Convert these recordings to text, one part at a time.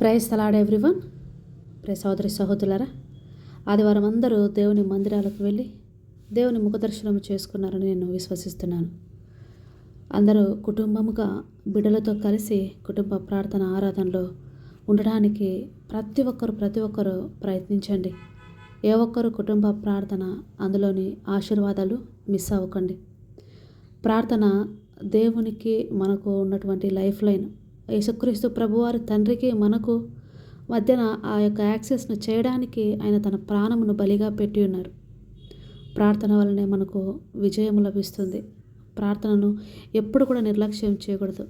Praise తలాడ్ everyone ప్రే సోదరి సహోదరులరా ఆదివారం అందరూ దేవుని మందిరాలకు వెళ్ళి దేవుని ముఖదర్శనం చేసుకున్నారని నేను విశ్వసిస్తున్నాను. అందరూ కుటుంబముగా బిడ్డలతో కలిసి కుటుంబ ప్రార్థన ఆరాధనలో ఉండడానికి ప్రతి ఒక్కరు ప్రతి ఒక్కరు ప్రయత్నించండి. ఏ ఒక్కరు కుటుంబ ప్రార్థన అందులోని ఆశీర్వాదాలు మిస్ అవ్వకండి. ప్రార్థన దేవునికి మనకు ఉన్నటువంటి లైఫ్ లైన్ యేసుక్రీస్తు ప్రభువారి తండ్రికి మనకు మధ్యన ఆ యొక్క యాక్సెస్ను చేయడానికి ఆయన తన ప్రాణమును బలిగా పెట్టి ఉన్నారు. ప్రార్థన వలనే మనకు విజయం లభిస్తుంది. ప్రార్థనను ఎప్పుడు కూడా నిర్లక్ష్యం చేయకూడదు.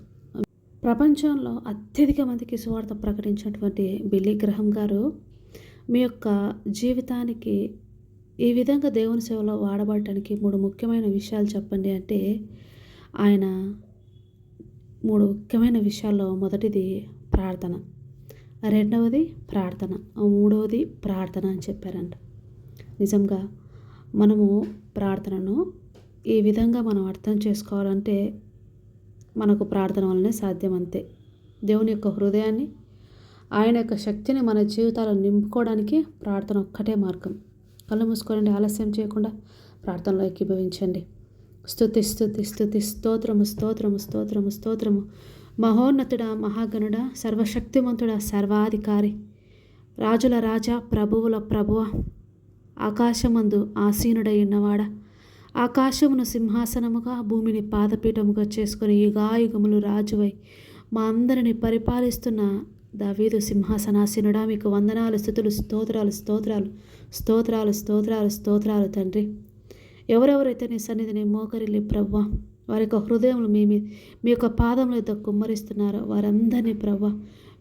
ప్రపంచంలో అత్యధిక మందికి సువార్త ప్రకటించినటువంటి బిల్లీ గ్రహం గారు మీ యొక్క జీవితానికి ఈ విధంగా దేవుని సేవలో వాడబడటానికి మూడు ముఖ్యమైన విషయాలు చెప్పండి అంటే ఆయన మూడు ముఖ్యమైన విషయాల్లో మొదటిది ప్రార్థన రెండవది ప్రార్థన మూడవది ప్రార్థన అని చెప్పారంట. నిజంగా మనము ప్రార్థనను ఈ విధంగా మనం అర్థం చేసుకోవాలంటే మనకు ప్రార్థన వల్లనే సాధ్యం అంతే. దేవుని యొక్క హృదయాన్ని ఆయన యొక్క శక్తిని మన జీవితాల్లో నింపుకోవడానికి ప్రార్థన ఒక్కటే మార్గం. కళ్ళు మూసుకోనండి ఆలస్యం చేయకుండా ప్రార్థనలో ఏకీభవించండి. స్థుతి స్థుతి స్థుతి స్తోత్రము స్తోత్రము స్తోత్రము స్తోత్రము. మహోన్నతుడ మహాగణుడ సర్వశక్తిమంతుడ సర్వాధికారి. రాజుల రాజా ప్రభువుల ప్రభువ ఆకాశమందు ఆసీనుడై ఉన్నవాడ. ఆకాశమును సింహాసనముగా భూమిని పాదపీఠముగా చేసుకుని యుగాయుగములు రాజువై మా అందరిని పరిపాలిస్తున్న దావీదు సింహాసనాసీనుడా. మీకు వందనాలు స్థుతులు స్తోత్రాలు స్తోత్రాలు స్తోత్రాలు స్తోత్రాలు స్తోత్రాలు తండ్రి. ఎవరెవరైతే నీ సన్నిధిని మోకరిల్లి ప్రవ్వా వారి యొక్క హృదయంలో మీ మీ- యొక్క పాదములతో కుమ్మరిస్తున్నారో వారందరినీ ప్రవ్వ.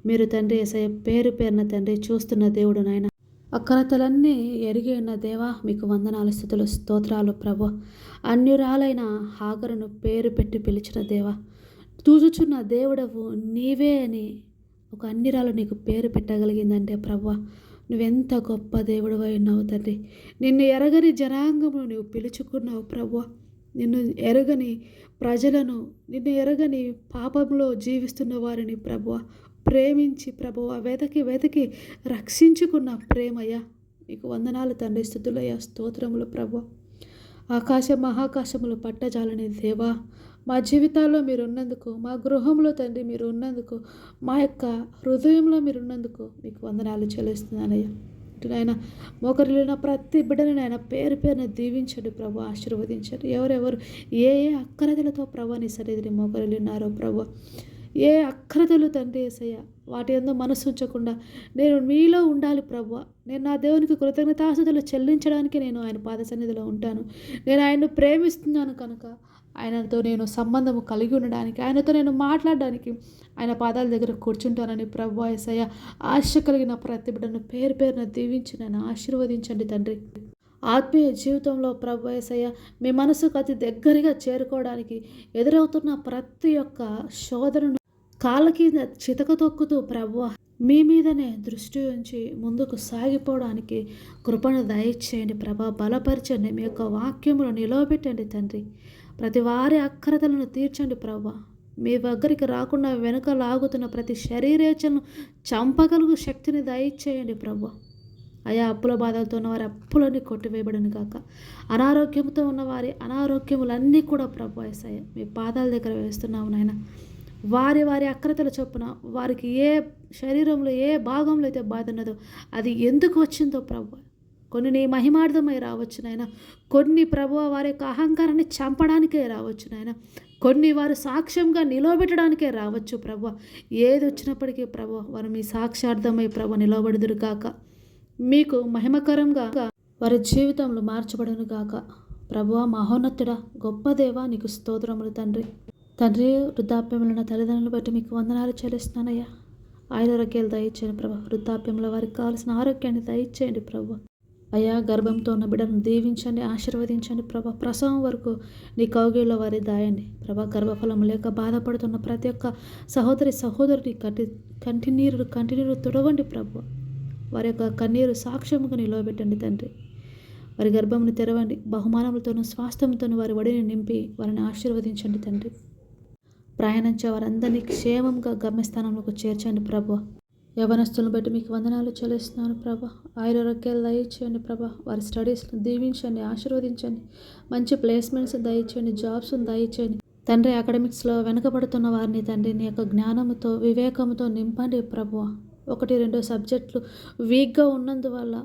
మీరు తండ్రి ఏసయ్య పేరు పేరున తండ్రి చూస్తున్న దేవుడు నాయన. అక్కరతలన్నీ ఎరిగి ఉన్న దేవా మీకు వందనాల స్థుతులు స్తోత్రాలు ప్రభు అన్యురాలైన హాగరును పేరు పెట్టి పిలిచిన దేవా చూచుచున్న దేవుడవు నీవే అని ఒక అన్నిరాలు నీకు పేరు పెట్టగలిగిందంటే ప్రభు నువ్వెంత గొప్ప దేవుడు ఉన్నావు తండ్రి. నిన్ను ఎరగని జనాంగమును నువ్వు పిలుచుకున్నావు ప్రభు నిన్ను ఎరగని ప్రజలను నిన్ను ఎరగని పాపంలో జీవిస్తున్న వారిని ప్రభువ. ప్రేమించి ప్రభువ వెతకి వెతకి రక్షించుకున్న ప్రేమయ్య. నీకు వందనాలు తండ్రి స్థుతులయ్య స్తోత్రములు ప్రభు ఆకాశ మహాకాశములు పట్టజాలని దేవా. మా జీవితాల్లో మీరు ఉన్నందుకు మా గృహంలో తండ్రి మీరు ఉన్నందుకు మా యొక్క హృదయంలో మీరు ఉన్నందుకు మీకు వందనాలు చెల్లిస్తున్నానయ్యా. ఇటు నాయన మోకరిల్లిన ప్రతి బిడ్డని నాయన పేరు పేరున దీవించండి ప్రభు ఆశీర్వదించండి. ఎవరెవరు ఏ ఏ అక్కరదలతో ప్రభు నీ సన్నిధిని మోకరిల్లినారో ప్రభు. ఏ అక్రతలు తండ్రి ఏసయ్య వాటి ఎందు మనసు ఉంచకుండా నేను మీలో ఉండాలి ప్రభు నేను నా దేవునికి కృతజ్ఞతాసుతులు చెల్లించడానికి నేను ఆయన పాద సన్నిధిలో ఉంటాను. నేను ఆయన్ను ప్రేమిస్తున్నాను కనుక ఆయనతో నేను సంబంధము కలిగి ఉండడానికి ఆయనతో నేను మాట్లాడడానికి ఆయన పాదాల దగ్గర కూర్చుంటానని ప్రభు ఏసయ్య ఆశ కలిగిన ప్రతి బిడ్డను పేరు పేరున దీవించి నన్ను ఆశీర్వదించండి తండ్రి. ఆత్మీయ జీవితంలో ప్రభు ఏసయ్య మీ మనసుకు అతి దగ్గరగా చేరుకోవడానికి ఎదురవుతున్న ప్రతి ఒక్క శోధనను కాళ్ళ కింద చితక తొక్కుతూ ప్రభు మీ మీదనే దృష్టి ఉంచి ముందుకు సాగిపోవడానికి కృపను దయచేయండి ప్రభా బలపరచండి మీ యొక్క వాక్యములు నిలవబెట్టండి తండ్రి. ప్రతి వారి అక్రతలను తీర్చండి ప్రభా. మీ దగ్గరికి రాకుండా వెనుక లాగుతున్న ప్రతి శరీరేచను చంపగలుగు శక్తిని దయచేయండి ప్రభా. అయా అప్పుల బాధలతో ఉన్నవారి అప్పులన్నీ కొట్టివేయబడిన కాక అనారోగ్యంతో ఉన్నవారి అనారోగ్యములన్నీ కూడా ప్రభు వేసాయి మీ పాదాల దగ్గర వేస్తున్నాము నాయన. వారి వారి అక్రతల చొప్పున వారికి ఏ శరీరంలో ఏ భాగంలో అయితే బాధ ఉన్నదో అది ఎందుకు వచ్చిందో ప్రభు. కొన్ని నీ మహిమార్థమై రావచ్చు నాయన. కొన్ని ప్రభు వారి యొక్క అహంకారాన్ని చంపడానికే రావచ్చు నాయన. కొన్ని వారు సాక్ష్యంగా నిలవబెట్టడానికే రావచ్చు ప్రభు ఏది వచ్చినప్పటికీ ప్రభు వారు మీ సాక్షార్థమై ప్రభు నిలవబడుదురు కాక మీకు మహిమకరంగా వారి జీవితంలో మార్చబడును గాక. ప్రభువ మహోన్నతుడ గొప్ప దేవ నీకు స్తోత్రములు తండ్రి. తండ్రి వృద్ధాప్యములను తల్లిదండ్రులు బట్టి మీకు వందనాలు చెల్లిస్తున్నానయ్యా. ఆయురారోగ్యాలు దయచేయండి ప్రభు. వృద్ధాప్యంలో వారికి కావాల్సిన ఆరోగ్యాన్ని దయచేయండి ప్రభు. అయ్యా గర్భంతో ఉన్న బిడ్డను దీవించండి ఆశీర్వదించండి ప్రభా. ప్రసవం వరకు నీ కౌగిల్లో వారి దాయండి ప్రభా. గర్భఫలం లేక బాధపడుతున్న ప్రతి ఒక్క సహోదరి సహోదరుని కంటి కంటినీరు కంటినీరు తుడవండి ప్రభు. వారి యొక్క కన్నీరు సాక్ష్యముగా నిలవబెట్టండి తండ్రి. వారి గర్భమును తెరవండి. బహుమానములతోనూ స్వాస్థ్యంతోనూ వారి వడిని నింపి వారిని ఆశీర్వదించండి తండ్రి. ప్రయాణించే వారందరినీ క్షేమంగా గమ్యస్థానంలోకి చేర్చండి ప్రభు. యవనస్తులను బట్టి మీకు వందనాలు చెల్లిస్తున్నాను ప్రభా. ఆయురోగ్యాలు దయచేయండి ప్రభా. వారి స్టడీస్ను దీవించండి ఆశీర్వదించండి. మంచి ప్లేస్మెంట్స్ దయచేయండి జాబ్స్ని దయచేయండి. తండ్రి అకాడమిక్స్లో వెనుకబడుతున్న వారిని తండ్రి నీ యొక్క జ్ఞానంతో వివేకంతో నింపండి ప్రభు. ఒకటి రెండు సబ్జెక్టులు వీక్గా ఉన్నందువల్ల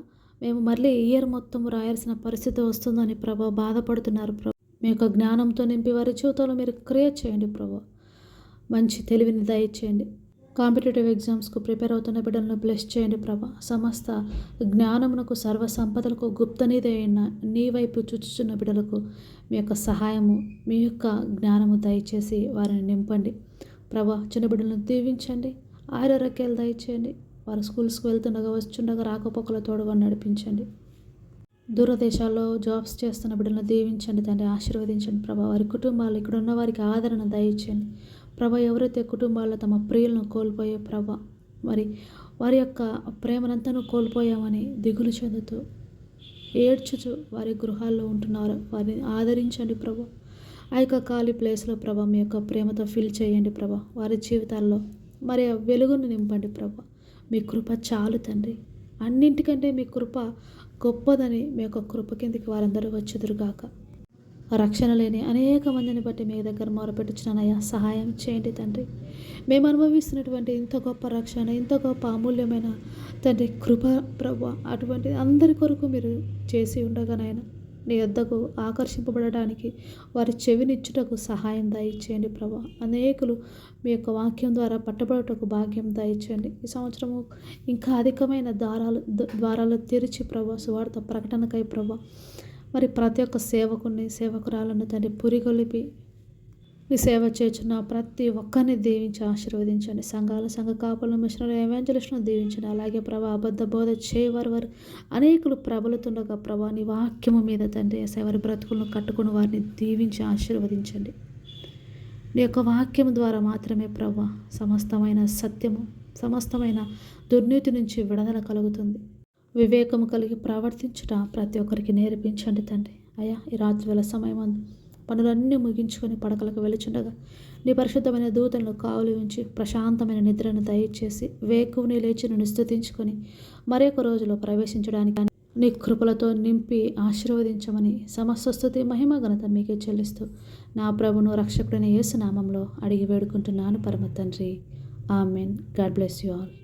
మేము మళ్ళీ ఇయర్ మొత్తం రాయాల్సిన పరిస్థితి వస్తుందని ప్రభా బాధపడుతున్నారు ప్రభు. మీ యొక్క జ్ఞానంతో నింపి వారి జీవితంలో మీరు క్రియేట్ చేయండి ప్రభు. మంచి తెలివిని దయచేయండి. కాంపిటేటివ్ ఎగ్జామ్స్కు ప్రిపేర్ అవుతున్న బిడ్డలను బ్లెస్ చేయండి ప్రభా. సమస్త జ్ఞానమునకు సర్వ సంపదలకు గుప్తనిదైన నీ వైపు చూచుచున్న బిడ్డలకు మీ యొక్క సహాయము మీ యొక్క జ్ఞానము దయచేసి వారిని నింపండి. ప్రభా చిన్న బిడ్డలను దీవించండి. ఆరోగ్యాలు దయచేయండి. వారు స్కూల్స్కి వెళ్తుండగా వచ్చుండగా రాకపోకల తోడుగా నడిపించండి. దూరదేశాల్లో జాబ్స్ చేస్తున్న బిడ్డలను దీవించండి తండ్రి. ఆశీర్వదించండి ప్రభా. వారి కుటుంబాలు ఇక్కడ ఉన్న వారికి ఆదరణ దయచేయండి. ప్రభ ఎవరైతే కుటుంబాల్లో తమ ప్రియులను కోల్పోయే ప్రభ మరి వారి యొక్క ప్రేమనంతను కోల్పోయామని దిగులు చెందుతూ ఏడ్చుచు వారి గృహాల్లో ఉంటున్నారు. వారిని ఆదరించండి ప్రభు. ఆ యొక్క ఖాళీ ప్లేస్లో ప్రభ మీ యొక్క ప్రేమతో ఫిల్ చేయండి ప్రభ. వారి జీవితాల్లో మరి వెలుగును నింపండి ప్రభ. మీ కృప చాలు తండ్రి. అన్నింటికంటే మీ కృప గొప్పదని మీ యొక్క కృప కిందికి వారందరూ వచ్చేదురుగాక. రక్షణ లేని అనేక మందిని బట్టి మీ దగ్గర మొరపెట్టుచున్నానయ్యా సహాయం చేయండి తండ్రి. మేము అనుభవిస్తున్నటువంటి ఇంత గొప్ప రక్షణ ఇంత గొప్ప అమూల్యమైన తండ్రి కృప ప్రభు అటువంటి అందరి కొరకు మీరు చేసి ఉండగానైనా నీ వద్దకు ఆకర్షింపబడడానికి వారి చెవినిచ్చుటకు సహాయం దయచేయండి ప్రభా. అనేకులు మీ యొక్క వాక్యం ద్వారా పట్టబడటకు భాగ్యం దయచేయండి. ఈ సంవత్సరము ఇంకా అధికమైన దారాలు ద్వారాలు తెరిచి ప్రభా సువార్త ప్రకటనకై ప్రభా మరి ప్రతి ఒక్క సేవకుని సేవకురాలను తండ్రి పురిగొలిపి మీ సేవ చేస్తున్న ప్రతి ఒక్కరిని దీవించి ఆశీర్వదించండి. సంఘాల సంఘ కాపులను మిషనరీ ఎవాంజలిస్ట్ను దీవించండి. అలాగే ప్రభా అబద్ధ బోధ చేయవారు వారు అనేకులు ప్రబలుతుండగా ప్రభా నీ వాక్యము మీద తండ్రి వారి బ్రతుకులను కట్టుకుని వారిని దీవించి ఆశీర్వదించండి. నీ యొక్క వాక్యం ద్వారా మాత్రమే ప్రభా సమస్తమైన సత్యము సమస్తమైన దుర్నీతి నుంచి విడుదల కలుగుతుంది. వివేకము కలిగి ప్రవర్తించుట ప్రతి ఒక్కరికి నేర్పించండి తండ్రి. అయ్యా ఈ రాత్రివేళ సమయం అందు పనులన్నీ ముగించుకొని పడకలకు వెలుచుండగా నీ పరిశుద్ధమైన దూతలను కావులు ఉంచి ప్రశాంతమైన నిద్రను దయచేసి వేకువుని లేచి నుండి స్థుతించుకొని మరొక రోజులో ప్రవేశించడానికి నీ కృపలతో నింపి ఆశీర్వదించమని సమస్త స్థుతి మహిమ ఘనత మీకే చెల్లిస్తూ నా ప్రభును రక్షకుడిని యేసునామంలో అడిగి వేడుకుంటున్నాను పరమ తండ్రి. Amen. God bless you all.